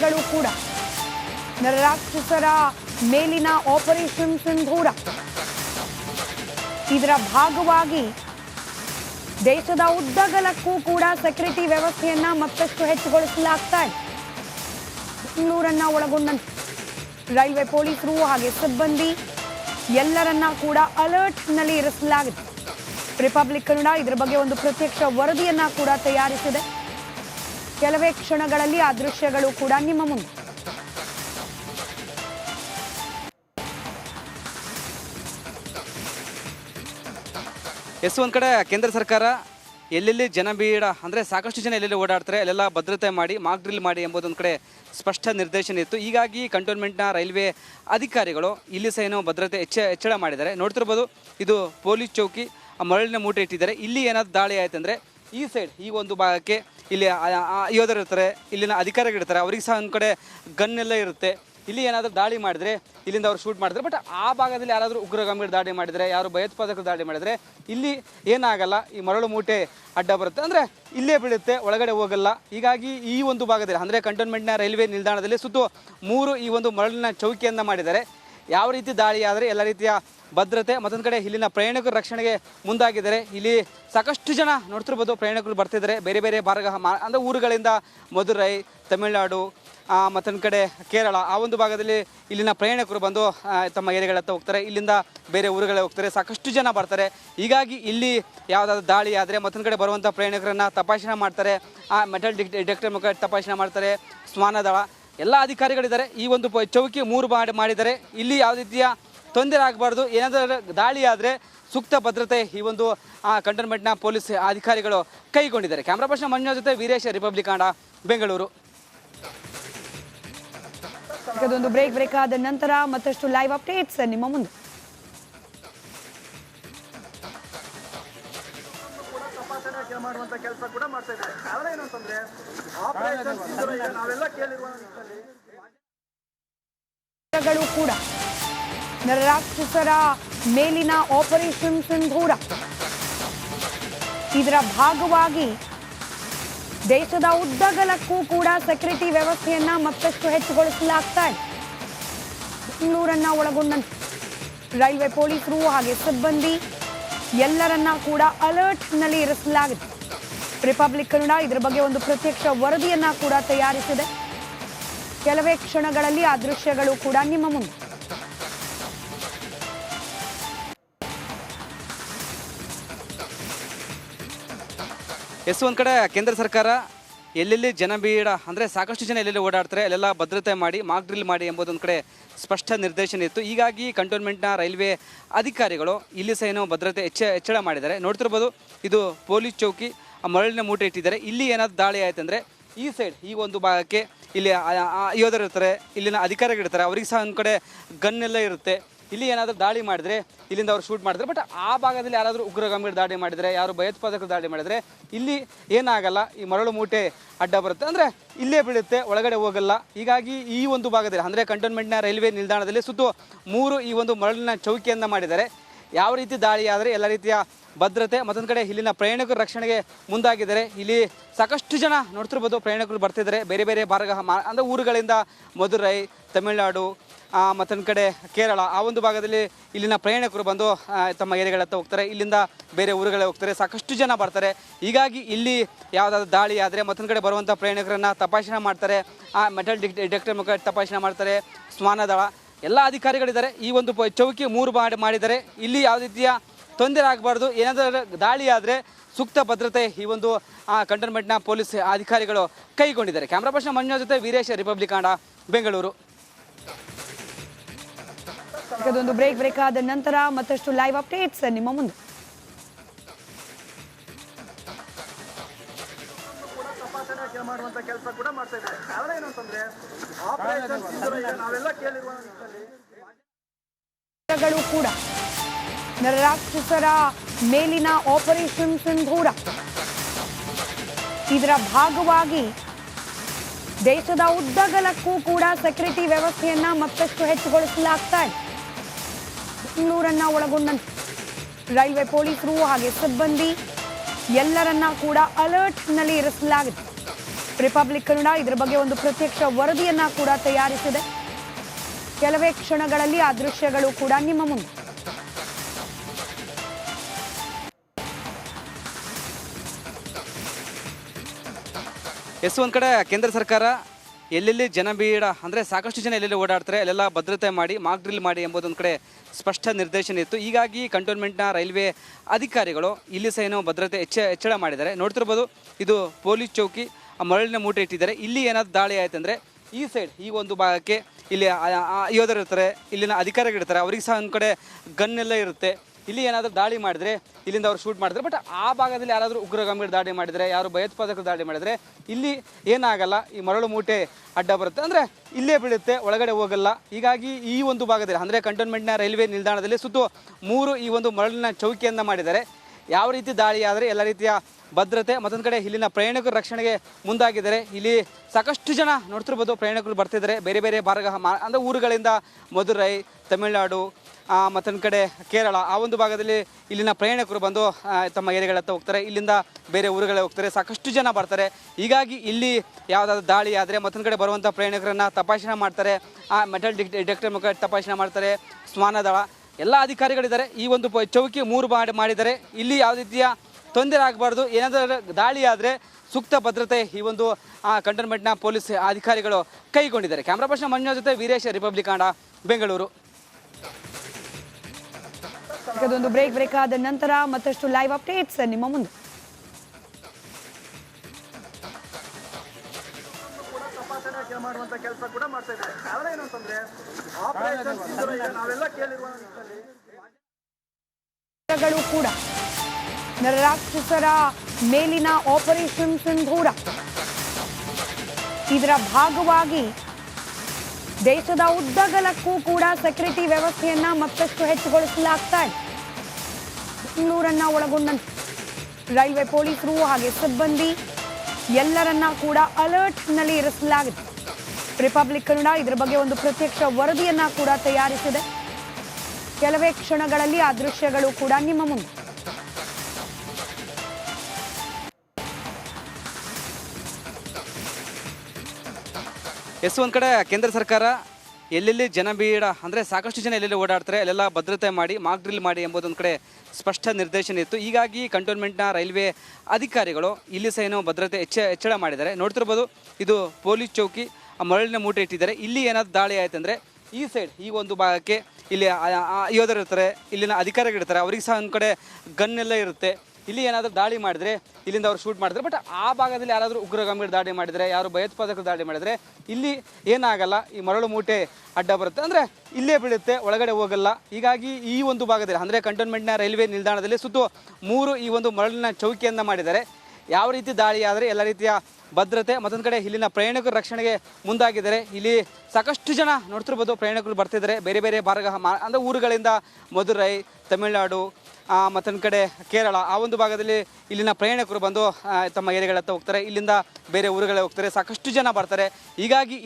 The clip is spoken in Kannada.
ಗಳು ಕೂಡ. ನರರಾಕ್ಷಸರ ಮೇಲಿನ ಆಪರೇಷನ್ ಸಿಂಧೂರ. ಇದರ ಭಾಗವಾಗಿ ದೇಶದ ಉದ್ದಗಲಕ್ಕೂ ಕೂಡ ಸೆಕ್ಯೂರಿಟಿ ವ್ಯವಸ್ಥೆಯನ್ನ ಮತ್ತಷ್ಟು ಹೆಚ್ಚುಗೊಳಿಸಲಾಗ್ತಾ ಇದೆ. ಬೆಂಗಳೂರನ್ನ ಒಳಗೊಂಡಂತೆ. ರೈಲ್ವೆ ಪೊಲೀಸರು ಹಾಗೆ ಸಿಬ್ಬಂದಿ ಎಲ್ಲರನ್ನ ಕೂಡ ಅಲರ್ಟ್ನಲ್ಲಿ ಇರಿಸಲಾಗಿದೆ. ರಿಪಬ್ಲಿಕ್ ಕನ್ನಡ ಇದರ ಬಗ್ಗೆ ಒಂದು ಪ್ರತ್ಯಕ್ಷ ವರದಿಯನ್ನ ಕೂಡ ತಯಾರಿಸಿದೆ. ಕೆಲವೇ ಕ್ಷಣಗಳಲ್ಲಿ ಆ ದೃಶ್ಯಗಳು ಕೂಡ ನಿಮ್ಮ ಮುಂದೆ. ಎಸ್, ಒಂದು ಕಡೆ ಕೇಂದ್ರ ಸರ್ಕಾರ ಎಲ್ಲೆಲ್ಲಿ ಜನಬೀಡ ಅಂದರೆ ಸಾಕಷ್ಟು ಜನ ಎಲ್ಲೆಲ್ಲಿ ಓಡಾಡ್ತಾರೆ, ಅಲ್ಲೆಲ್ಲ ಭದ್ರತೆ ಮಾಡಿ ಮಾಕ್ ಡ್ರಿಲ್ ಮಾಡಿ ಎಂಬುದೊಂದು ಕಡೆ ಸ್ಪಷ್ಟ ನಿರ್ದೇಶನ ಇತ್ತು. ಹೀಗಾಗಿ ಕಂಟೋನ್ಮೆಂಟ್ನ ರೈಲ್ವೆ ಅಧಿಕಾರಿಗಳು ಇಲ್ಲಿ ಸಹ ಏನೋ ಭದ್ರತೆ ಹೆಚ್ಚ, ಹೆಚ್ಚಳ ಮಾಡಿದ್ದಾರೆ. ನೋಡ್ತಿರ್ಬೋದು, ಇದು ಪೊಲೀಸ್ ಚೌಕಿ ಮರಳಿನ ಮೂಟೆ ಇಟ್ಟಿದ್ದಾರೆ. ಇಲ್ಲಿ ಏನಾದ್ರು ದಾಳಿ ಆಯ್ತು ಅಂದರೆ ಈ ಸೈಡ್ ಈ ಒಂದು ಭಾಗಕ್ಕೆ ಇಲ್ಲಿ ಯೋಧರು ಇರ್ತಾರೆ, ಇಲ್ಲಿನ ಅಧಿಕಾರಿಗಳಿರ್ತಾರೆ ಅವ್ರಿಗೆ ಸಹ ಒಂದು ಕಡೆ ಎಲ್ಲ ಇರುತ್ತೆ. ಇಲ್ಲಿ ಏನಾದರೂ ದಾಳಿ ಮಾಡಿದ್ರೆ ಇಲ್ಲಿಂದ ಅವ್ರು ಶೂಟ್ ಮಾಡಿದ್ರೆ ಬಟ್ ಆ ಭಾಗದಲ್ಲಿ ಯಾರಾದರೂ ಉಗ್ರಗಾಮಿಗಳು ದಾಳಿ ಮಾಡಿದರೆ, ಯಾರು ಭಯೋತ್ಪಾದಕರು ದಾಳಿ ಮಾಡಿದರೆ, ಇಲ್ಲಿ ಏನಾಗಲ್ಲ, ಈ ಮರಳು ಮೂಟೆ ಅಡ್ಡ ಬರುತ್ತೆ. ಅಂದರೆ ಇಲ್ಲೇ ಬೀಳುತ್ತೆ, ಒಳಗಡೆ ಹೋಗಲ್ಲ. ಹೀಗಾಗಿ ಈ ಒಂದು ಭಾಗದಲ್ಲಿ, ಅಂದರೆ ಕಂಟೋನ್ಮೆಂಟ್ನ ರೈಲ್ವೆ ನಿಲ್ದಾಣದಲ್ಲಿ ಸುತ್ತು ಮೂರು ಈ ಒಂದು ಮರಳಿನ ಚೌಕಿಯನ್ನು ಮಾಡಿದ್ದಾರೆ. ಯಾವ ರೀತಿ ದಾಳಿ ಆದರೆ ಎಲ್ಲ ರೀತಿಯ ಭದ್ರತೆ ಮತ್ತೊಂದು ಕಡೆ ಇಲ್ಲಿನ ಪ್ರಯಾಣಿಕರ ರಕ್ಷಣೆಗೆ ಮುಂದಾಗಿದ್ದಾರೆ. ಇಲ್ಲಿ ಸಾಕಷ್ಟು ಜನ ನೋಡ್ತಿರ್ಬೋದು ಪ್ರಯಾಣಿಕರು ಬರ್ತಿದ್ದಾರೆ. ಬೇರೆ ಬೇರೆ ಭಾಗ ಅಂದರೆ ಊರುಗಳಿಂದ ಮಧುರೈ, ತಮಿಳುನಾಡು ಮತ್ತೊಂದು ಕಡೆ ಕೇರಳ ಆ ಒಂದು ಭಾಗದಲ್ಲಿ ಇಲ್ಲಿನ ಪ್ರಯಾಣಿಕರು ಬಂದು ತಮ್ಮ ಏರಿಯಾಗಳತ್ತ ಹೋಗ್ತಾರೆ. ಇಲ್ಲಿಂದ ಬೇರೆ ಊರುಗಳಿಗೆ ಹೋಗ್ತಾರೆ. ಸಾಕಷ್ಟು ಜನ ಬರ್ತಾರೆ. ಹೀಗಾಗಿ ಇಲ್ಲಿ ಯಾವುದಾದ್ರು ದಾಳಿ ಆದರೆ ಮತ್ತೊಂದು ಕಡೆ ಬರುವಂಥ ಪ್ರಯಾಣಿಕರನ್ನು ತಪಾಸಣೆ ಮಾಡ್ತಾರೆ. ಆ, ಮೆಟಲ್ ಡಿಟೆಕ್ಟರ್ ಮುಖ ತಪಾಸಣೆ ಮಾಡ್ತಾರೆ. ಶ್ವಾನದಳ ಎಲ್ಲ ಅಧಿಕಾರಿಗಳಿದ್ದಾರೆ. ಈ ಒಂದು ಚೌಕಿ ಮೂರು ಮಾಡಿ ಮಾಡಿದ್ದಾರೆ ಇಲ್ಲಿ ಯಾವುದೇ ರೀತಿಯ ತೊಂದರೆ ಆಗಬಾರ್ದು. ಏನಾದರೂ ದಾಳಿ ಆದರೆ ಸೂಕ್ತ ಭದ್ರತೆ ಈ ಒಂದು ಕಂಟೋನ್ಮೆಂಟ್ನ ಪೊಲೀಸ್ ಅಧಿಕಾರಿಗಳು ಕೈಗೊಂಡಿದ್ದಾರೆ. ಕ್ಯಾಮ್ರಾ ಪರ್ಸನ್ ಮಂಜು ಜೊತೆ ವೀರೇಶ, ರಿಪಬ್ಲಿಕ್ ಕಾಂಡ ಬೆಂಗಳೂರು. ಇದೊಂದು ಬ್ರೇಕ್ ಬ್ರೇಕ್ ಆದ ನಂತರ ಮತ್ತಷ್ಟು ಲೈವ್ ಅಪ್ಡೇಟ್ಸ್ ನಿಮ್ಮ ಮುಂದೆ. ತಪಾಸಣೆ ಮಾಡುವಂತ ಕೆಲಸ ಕೂಡ ಮಾಡ್ತಾ ಇದ್ದಾರೆ. ಕಾರಣ ಏನಂತಂದ್ರೆ ಆಪರೇಷನ್ ನಾವೆಲ್ಲ ಕೇಳಿರುವ ಕೂಡ ನರರಾಕ್ಷಸರ ಮೇಲಿನ ಆಪರೇಷನ್ ಸಿಂಧೂರ ಇದರ ಭಾಗವಾಗಿ ದೇಶದ ಉದ್ದಗಲಕ್ಕೂ ಕೂಡ ಸೆಕ್ಯೂರಿಟಿ ವ್ಯವಸ್ಥೆಯನ್ನ ಮತ್ತಷ್ಟು ಹೆಚ್ಚುಗೊಳಿಸಲಾಗ್ತಾ ಇದೆ. ಬೆಂಗಳೂರನ್ನ ಒಳಗೊಂಡಂತೆ. ರೈಲ್ವೆ ಪೊಲೀಸರು ಹಾಗೆ ಸಿಬ್ಬಂದಿ ಎಲ್ಲರನ್ನ ಕೂಡ ಅಲರ್ಟ್ನಲ್ಲಿ ಇರಿಸಲಾಗಿದೆ ರಿಪಬ್ಲಿಕ್ ಕನ್ನಡ ಇದರ ಬಗ್ಗೆ ಒಂದು ಪ್ರತ್ಯಕ್ಷ ವರದಿಯನ್ನ ಕೂಡ ತಯಾರಿಸಿದೆ. ಕೆಲವೇ ಕ್ಷಣಗಳಲ್ಲಿ ಆ ದೃಶ್ಯಗಳು ಕೂಡ ನಿಮ್ಮ ಮುಂದೆ. ಎಸ್ ಒಂದು ಕಡೆ ಕೇಂದ್ರ ಸರ್ಕಾರ ಎಲ್ಲೆಲ್ಲಿ ಜನಬೀಡ ಅಂದರೆ ಸಾಕಷ್ಟು ಜನ ಎಲ್ಲೆಲ್ಲಿ ಓಡಾಡ್ತಾರೆ, ಅಲ್ಲೆಲ್ಲ ಭದ್ರತೆ ಮಾಡಿ ಮಾಕ್ ಡ್ರಿಲ್ ಮಾಡಿ ಎಂಬುದೊಂದು ಕಡೆ ಸ್ಪಷ್ಟ ನಿರ್ದೇಶನ ಇತ್ತು. ಹೀಗಾಗಿ ಕಂಟೋನ್ಮೆಂಟ್ನ ರೈಲ್ವೆ ಅಧಿಕಾರಿಗಳು ಇಲ್ಲಿ ಸಹ ಏನೋ ಭದ್ರತೆ ಹೆಚ್ಚ, ಹೆಚ್ಚಳ ಮಾಡಿದ್ದಾರೆ. ನೋಡ್ತಿರ್ಬೋದು, ಇದು ಪೊಲೀಸ್ ಚೌಕಿ, ಆ ಮರಳಿನ ಮೂಟೆ ಇಟ್ಟಿದ್ದಾರೆ. ಇಲ್ಲಿ ಏನಾದರೂ ದಾಳಿ ಆಯ್ತು ಅಂದರೆ ಈ ಸೈಡ್ ಈ ಒಂದು ಭಾಗಕ್ಕೆ ಇಲ್ಲಿ ಯೋಧರು ಇರ್ತಾರೆ ಇಲ್ಲಿನ ಅಧಿಕಾರಿಗಳಿರ್ತಾರೆ, ಅವ್ರಿಗೆ ಸಹ ಒಂದು ಕಡೆ ಗನ್ನೆಲ್ಲ ಇರುತ್ತೆ. ಇಲ್ಲಿ ಏನಾದರೂ ದಾಳಿ ಮಾಡಿದ್ರೆ, ಇಲ್ಲಿಂದ ಅವ್ರು ಶೂಟ್ ಮಾಡಿದ್ರೆ ಬಟ್ ಆ ಭಾಗದಲ್ಲಿ ಯಾರಾದರೂ ಉಗ್ರಗಾಮಿಗಳು ದಾಳಿ ಮಾಡಿದರೆ, ಯಾರು ಭಯೋತ್ಪಾದಕರು ದಾಳಿ ಮಾಡಿದರೆ, ಇಲ್ಲಿ ಏನಾಗಲ್ಲ, ಈ ಮರಳು ಮೂಟೆ ಅಡ್ಡ ಬರುತ್ತೆ. ಅಂದರೆ ಇಲ್ಲೇ ಬೀಳುತ್ತೆ, ಒಳಗಡೆ ಹೋಗಲ್ಲ. ಹೀಗಾಗಿ ಈ ಒಂದು ಭಾಗದಲ್ಲಿ, ಅಂದರೆ ಕಂಟೋನ್ಮೆಂಟ್ನ ರೈಲ್ವೆ ನಿಲ್ದಾಣದಲ್ಲಿ ಸುತ್ತು ಮೂರು ಈ ಒಂದು ಮರಳಿನ ಚೌಕಿಯನ್ನು ಮಾಡಿದ್ದಾರೆ. ಯಾವ ರೀತಿ ದಾಳಿ ಆದರೆ, ಎಲ್ಲ ರೀತಿಯ ಭದ್ರತೆ ಮತ್ತೊಂದು ಕಡೆ ಇಲ್ಲಿನ ಪ್ರಯಾಣಿಕರ ರಕ್ಷಣೆಗೆ ಮುಂದಾಗಿದ್ದಾರೆ. ಇಲ್ಲಿ ಸಾಕಷ್ಟು ಜನ ನೋಡ್ತಿರ್ಬೋದು ಪ್ರಯಾಣಿಕರು ಬರ್ತಿದ್ದಾರೆ. ಬೇರೆ ಬೇರೆ ಭಾಗ ಅಂದರೆ ಊರುಗಳಿಂದ ಮಧುರೈ, ತಮಿಳುನಾಡು ಮತ್ತೊಂದು ಕಡೆ ಕೇರಳ, ಆ ಒಂದು ಭಾಗದಲ್ಲಿ ಇಲ್ಲಿನ ಪ್ರಯಾಣಿಕರು ಬಂದು ತಮ್ಮ ಏರಿಯಾಗಳತ್ತ ಹೋಗ್ತಾರೆ. ಇಲ್ಲಿಂದ ಬೇರೆ ಊರುಗಳಿಗೆ ಹೋಗ್ತಾರೆ. ಸಾಕಷ್ಟು ಜನ ಬರ್ತಾರೆ. ಹೀಗಾಗಿ ಇಲ್ಲಿ ಯಾವುದಾದ್ರು ದಾಳಿ ಆದರೆ ಮತ್ತೊಂದು ಕಡೆ ಬರುವಂಥ ಪ್ರಯಾಣಿಕರನ್ನು ತಪಾಸಣೆ ಮಾಡ್ತಾರೆ. ಆ, ಮೆಟಲ್ ಡಿಟೆಕ್ಟರ್ ಮುಖ ತಪಾಸಣೆ ಮಾಡ್ತಾರೆ. ಸ್ಮಾನದಳ ಎಲ್ಲ ಅಧಿಕಾರಿಗಳಿದ್ದಾರೆ. ಈ ಒಂದು ಚೌಕಿ ಮೂರು ಮಾಡಿ ಮಾಡಿದ್ದಾರೆ. ಇಲ್ಲಿ ಯಾವ ರೀತಿಯ ತೊಂದರೆ ಆಗಬಾರ್ದು. ಏನಾದರೂ ದಾಳಿ ಆದರೆ ಸೂಕ್ತ ಭದ್ರತೆ ಈ ಒಂದು ಕಂಟೋನ್ಮೆಂಟ್ನ ಪೊಲೀಸ್ ಅಧಿಕಾರಿಗಳು ಕೈಗೊಂಡಿದ್ದಾರೆ. ಕ್ಯಾಮ್ರಾ ಪರ್ಸನ್ ಮಂಜು ಜೊತೆ ವೀರೇಶ ರಿಪಬ್ಲಿಕ್ ಕಾಂಡ ಬೆಂಗಳೂರು ಇದೊಂದು ಬ್ರೇಕ್ ಬ್ರೇಕ್ ಆದ ನಂತರ ಮತ್ತಷ್ಟು ಲೈವ್ ಅಪ್ಡೇಟ್ಸ್ ನಿಮ್ಮ ಮುಂದೆ. ಮಾಡುವಂತ ಕೆಲಸ ಕೂಡ ಮಾಡ್ತಾ ಇದ್ದಾರೆ ಕಾರಣ ಏನು ಅಂತಂದ್ರೆ ಆಪರೇಷನ್ ಸಿಂಧೂರ ನಾವೆಲ್ಲ ಕೇಳಿರುವ ನಿಟ್ಟಿನಲ್ಲಿ ಗಳು ಕೂಡ ನರರಾಕ್ಷಸರ ಮೇಲಿನ ಆಪರೇಷನ್ ಸಿಂಧೂರ. ಇದರ ಭಾಗವಾಗಿ ದೇಶದ ಉದ್ದಗಲಕ್ಕೂ ಕೂಡ ಸೆಕ್ಯೂರಿಟಿ ವ್ಯವಸ್ಥೆಯನ್ನ ಮತ್ತಷ್ಟು ಹೆಚ್ಚುಗೊಳಿಸಲಾಗ್ತಾ ಇದೆ. ಬೆಂಗಳೂರನ್ನ ಒಳಗೊಂಡಂತೆ ರೈಲ್ವೆ ಪೊಲೀಸರು ಹಾಗೆ ಸಿಬ್ಬಂದಿ ಎಲ್ಲರನ್ನ ಕೂಡ ಅಲರ್ಟ್ನಲ್ಲಿ ಇರಿಸಲಾಗಿದೆ. ರಿಪಬ್ಲಿಕ್ ಕನ್ನಡ ಇದರ ಬಗ್ಗೆ ಒಂದು ಪ್ರತ್ಯಕ್ಷ ವರದಿಯನ್ನ ಕೂಡ ತಯಾರಿಸಿದೆ. ಕೆಲವೇ ಕ್ಷಣಗಳಲ್ಲಿ ಆ ದೃಶ್ಯಗಳು ಕೂಡ ನಿಮ್ಮ ಮುಂದೆ. ಎಸ್, ಒಂದು ಕಡೆ ಕೇಂದ್ರ ಸರ್ಕಾರ ಎಲ್ಲೆಲ್ಲಿ ಜನಬೀಡ ಅಂದರೆ ಸಾಕಷ್ಟು ಜನ ಎಲ್ಲೆಲ್ಲಿ ಓಡಾಡ್ತಾರೆ, ಅಲ್ಲೆಲ್ಲ ಭದ್ರತೆ ಮಾಡಿ ಮಾಕ್ ಡ್ರಿಲ್ ಮಾಡಿ ಎಂಬುದೊಂದು ಕಡೆ ಸ್ಪಷ್ಟ ನಿರ್ದೇಶನ ಇತ್ತು. ಹೀಗಾಗಿ ಕಂಟೋನ್ಮೆಂಟ್ನ ರೈಲ್ವೆ ಅಧಿಕಾರಿಗಳು ಇಲ್ಲಿ ಸಹ ಏನೋ ಭದ್ರತೆ ಹೆಚ್ಚ, ಹೆಚ್ಚಳ ಮಾಡಿದ್ದಾರೆ. ನೋಡ್ತಿರ್ಬೋದು, ಇದು ಪೊಲೀಸ್ ಚೌಕಿ, ಆ ಮರಳಿನ ಮೂಟೆ ಇಟ್ಟಿದ್ದಾರೆ. ಇಲ್ಲಿ ಏನಾದ್ರು ದಾಳಿ ಆಯ್ತು ಅಂದರೆ ಈ ಸೈಡ್ ಈ ಒಂದು ಭಾಗಕ್ಕೆ ಇಲ್ಲಿ ಯೋಧರು ಇರ್ತಾರೆ ಇಲ್ಲಿನ ಅಧಿಕಾರಿಗಳಿರ್ತಾರೆ, ಅವ್ರಿಗೆ ಸಹ ಒಂದು ಕಡೆ ಗನ್ನೆಲ್ಲ ಇರುತ್ತೆ. ಇಲ್ಲಿ ಏನಾದರೂ ದಾಳಿ ಮಾಡಿದ್ರೆ, ಇಲ್ಲಿಂದ ಅವ್ರು ಶೂಟ್ ಮಾಡಿದ್ರೆ ಬಟ್ ಆ ಭಾಗದಲ್ಲಿ ಯಾರಾದರೂ ಉಗ್ರಗಾಮಿಗಳು ದಾಳಿ ಮಾಡಿದರೆ, ಯಾರು ಭಯೋತ್ಪಾದಕರು ದಾಳಿ ಮಾಡಿದರೆ, ಇಲ್ಲಿ ಏನಾಗಲ್ಲ, ಈ ಮರಳು ಮೂಟೆ ಅಡ್ಡ ಬರುತ್ತೆ. ಅಂದರೆ ಇಲ್ಲೇ ಬೀಳುತ್ತೆ, ಒಳಗಡೆ ಹೋಗಲ್ಲ. ಹೀಗಾಗಿ ಈ ಒಂದು ಭಾಗದಲ್ಲಿ, ಅಂದರೆ ಕಂಟೋನ್ಮೆಂಟ್ನ ರೈಲ್ವೆ ನಿಲ್ದಾಣದಲ್ಲಿ ಸುತ್ತು ಮೂರು ಈ ಒಂದು ಮರಳಿನ ಚೌಕಿಯನ್ನು ಮಾಡಿದ್ದಾರೆ. ಯಾವ ರೀತಿ ದಾಳಿ ಆದರೆ ಎಲ್ಲ ರೀತಿಯ ಭದ್ರತೆ ಮತ್ತೊಂದು ಕಡೆ ಇಲ್ಲಿನ ಪ್ರಯಾಣಿಕರ ರಕ್ಷಣೆಗೆ ಮುಂದಾಗಿದ್ದಾರೆ. ಇಲ್ಲಿ ಸಾಕಷ್ಟು ಜನ ನೋಡ್ತಿರ್ಬೋದು ಪ್ರಯಾಣಿಕರು ಬರ್ತಿದ್ದಾರೆ. ಬೇರೆ ಬೇರೆ ಭಾಗ ಅಂದರೆ ಊರುಗಳಿಂದ ಮಧುರೈ, ತಮಿಳುನಾಡು ಮತ್ತೊಂದು ಕಡೆ ಕೇರಳ, ಆ ಒಂದು ಭಾಗದಲ್ಲಿ ಇಲ್ಲಿನ ಪ್ರಯಾಣಿಕರು ಬಂದು ತಮ್ಮ ಏರಿಯಾಗಳತ್ತ ಹೋಗ್ತಾರೆ. ಇಲ್ಲಿಂದ ಬೇರೆ ಊರುಗಳಿಗೆ ಹೋಗ್ತಾರೆ. ಸಾಕಷ್ಟು ಜನ ಬರ್ತಾರೆ. ಹೀಗಾಗಿ ಇಲ್ಲಿ ಯಾವುದಾದ್ರು ದಾಳಿ ಆದರೆ ಮತ್ತೊಂದು ಕಡೆ ಬರುವಂಥ ಪ್ರಯಾಣಿಕರನ್ನು ತಪಾಸಣೆ ಮಾಡ್ತಾರೆ. ಆ, ಮೆಟಲ್ ಡಿಕ್ ಡಿಟೆಕ್ಟರ್ ಮುಖ ತಪಾಸಣೆ ಮಾಡ್ತಾರೆ. ಸ್ಮಾನದಳ ಎಲ್ಲ ಅಧಿಕಾರಿಗಳಿದ್ದಾರೆ. ಈ ಒಂದು ಚೌಕಿ ಮೂರು ಮಾಡಿ ಮಾಡಿದ್ದಾರೆ. ಇಲ್ಲಿ ಯಾವ ರೀತಿಯ ತೊಂದರೆ ಆಗಬಾರ್ದು. ಏನಾದರೂ ದಾಳಿ ಆದರೆ ಸೂಕ್ತ ಭದ್ರತೆ ಈ ಒಂದು ಕಂಟೋನ್ಮೆಂಟ್ನ ಪೊಲೀಸ್ ಅಧಿಕಾರಿಗಳು ಕೈಗೊಂಡಿದ್ದಾರೆ. ಕ್ಯಾಮ್ರಾ ಪರ್ಸನ್ ಮಂಜು ಜೊತೆ ವೀರೇಶ ರಿಪಬ್ಲಿಕ್ ಆಂಡ ಬೆಂಗಳೂರು. ಅದೊಂದು ಬ್ರೇಕ್ ಬ್ರೇಕ್ ಆದ ನಂತರ ಮತ್ತಷ್ಟು ಲೈವ್ ಅಪ್ಡೇಟ್ಸ್ ನಿಮ್ಮ ಮುಂದೆ. ಮಾಡುವಂತ ಕೆಲಸ ಕೂಡ ಮಾಡ್ತಾ ಇದ್ದಾರೆ ಕಾರಣ ಏನು ಅಂತಂದ್ರೆ ಆಪರೇಷನ್ ನಾವೆಲ್ಲ ಕೇಳಿರುವ ಕೂಡ ರಾಕ್ಷಸರ ಮೇಲಿನ ಆಪರೇಷನ್ ಸಿಂಧೂರ. ಇದರ ಭಾಗವಾಗಿ ದೇಶದ ಉದ್ದಗಲಕ್ಕೂ ಕೂಡ ಸೆಕ್ಯೂರಿಟಿ ವ್ಯವಸ್ಥೆಯನ್ನ ಮತ್ತಷ್ಟು ಹೆಚ್ಚುಗೊಳಿಸಲಾಗ್ತಾ ಇದೆ. ಬೆಂಗಳೂರನ್ನ ಒಳಗೊಂಡಂತೆ ರೈಲ್ವೆ ಪೊಲೀಸರು ಹಾಗೆ ಸಿಬ್ಬಂದಿ ಎಲ್ಲರನ್ನ ಕೂಡ ಅಲರ್ಟ್ನಲ್ಲಿ ಇರಿಸಲಾಗಿದೆ. ರಿಪಬ್ಲಿಕ್ ಕನ್ನಡ ಇದರ ಬಗ್ಗೆ ಒಂದು ಪ್ರತ್ಯಕ್ಷ ವರದಿಯನ್ನ ಕೂಡ ತಯಾರಿಸಿದೆ. ಕೆಲವೇ ಕ್ಷಣಗಳಲ್ಲಿ ಆ ದೃಶ್ಯಗಳು ಕೂಡ ನಿಮ್ಮ ಮುಂದೆ. ಎಸ್, ಒಂದು ಕಡೆ ಕೇಂದ್ರ ಸರ್ಕಾರ ಎಲ್ಲೆಲ್ಲಿ ಜನಬೀಡ ಅಂದರೆ ಸಾಕಷ್ಟು ಜನ ಎಲ್ಲೆಲ್ಲಿ ಓಡಾಡ್ತಾರೆ, ಅಲ್ಲೆಲ್ಲ ಭದ್ರತೆ ಮಾಡಿ ಮಾಕ್ ಡ್ರಿಲ್ ಮಾಡಿ ಎಂಬುದೊಂದು ಕಡೆ ಸ್ಪಷ್ಟ ನಿರ್ದೇಶನ ಇತ್ತು. ಹೀಗಾಗಿ ಕಂಟೋನ್ಮೆಂಟ್ನ ರೈಲ್ವೆ ಅಧಿಕಾರಿಗಳು ಇಲ್ಲಿ ಸಹ ಏನೋ ಭದ್ರತೆ ಹೆಚ್ಚ, ಹೆಚ್ಚಳ ಮಾಡಿದ್ದಾರೆ. ನೋಡ್ತಿರ್ಬೋದು, ಇದು ಪೊಲೀಸ್ ಚೌಕಿ, ಆ ಮರಳಿನ ಮೂಟೆ ಇಟ್ಟಿದ್ದಾರೆ. ಇಲ್ಲಿ ಏನಾದ್ರು ದಾಳಿ ಆಯ್ತು ಅಂದರೆ ಈ ಸೈಡ್ ಈ ಒಂದು ಭಾಗಕ್ಕೆ ಇಲ್ಲಿ ಯೋಧರು ಇರ್ತಾರೆ ಇಲ್ಲಿನ ಅಧಿಕಾರಿಗಳಿರ್ತಾರೆ, ಅವ್ರಿಗೆ ಸಹ ಒಂದು ಕಡೆ ಗನ್ನೆಲ್ಲ ಇರುತ್ತೆ. ಇಲ್ಲಿ ಏನಾದರೂ ದಾಳಿ ಮಾಡಿದ್ರೆ, ಇಲ್ಲಿಂದ ಅವ್ರು ಶೂಟ್ ಮಾಡಿದ್ರೆ ಬಟ್ ಆ ಭಾಗದಲ್ಲಿ ಯಾರಾದರೂ ಉಗ್ರಗಾಮಿಗಳು ದಾಳಿ ಮಾಡಿದರೆ, ಯಾರು ಭಯೋತ್ಪಾದಕರು ದಾಳಿ ಮಾಡಿದರೆ, ಇಲ್ಲಿ ಏನಾಗಲ್ಲ, ಈ ಮರಳು ಮೂಟೆ ಅಡ್ಡ ಬರುತ್ತೆ. ಅಂದರೆ ಇಲ್ಲೇ ಬೀಳುತ್ತೆ, ಒಳಗಡೆ ಹೋಗಲ್ಲ. ಹೀಗಾಗಿ ಈ ಒಂದು ಭಾಗದಲ್ಲಿ, ಅಂದರೆ ಕಂಟೋನ್ಮೆಂಟ್ನ ರೈಲ್ವೆ ನಿಲ್ದಾಣದಲ್ಲಿ ಸುತ್ತು ಮೂರು ಈ ಒಂದು ಮರಳಿನ ಚೌಕಿಯನ್ನು ಮಾಡಿದ್ದಾರೆ. ಯಾವ ರೀತಿ ದಾಳಿ ಆದರೆ ಎಲ್ಲ ರೀತಿಯ ಭದ್ರತೆ, ಮತ್ತೊಂದು ಕಡೆ ಇಲ್ಲಿನ ಪ್ರಯಾಣಿಕರ ರಕ್ಷಣೆಗೆ ಮುಂದಾಗಿದ್ದಾರೆ. ಇಲ್ಲಿ ಸಾಕಷ್ಟು ಜನ ನೋಡ್ತಿರ್ಬೋದು ಪ್ರಯಾಣಿಕರು ಬರ್ತಿದ್ದಾರೆ. ಬೇರೆ ಬೇರೆ ಭಾರ ಅಂದರೆ ಊರುಗಳಿಂದ ಮಧುರೈ ತಮಿಳುನಾಡು ಮತ್ತೊಂದು ಕಡೆ ಕೇರಳ. ಆ ಒಂದು ಭಾಗದಲ್ಲಿ ಇಲ್ಲಿನ ಪ್ರಯಾಣಿಕರು ಬಂದು ತಮ್ಮ ಏರಿಯಾಗಳತ್ತ ಹೋಗ್ತಾರೆ. ಇಲ್ಲಿಂದ ಬೇರೆ ಊರುಗಳೇ ಹೋಗ್ತಾರೆ. ಸಾಕಷ್ಟು ಜನ ಬರ್ತಾರೆ. ಹೀಗಾಗಿ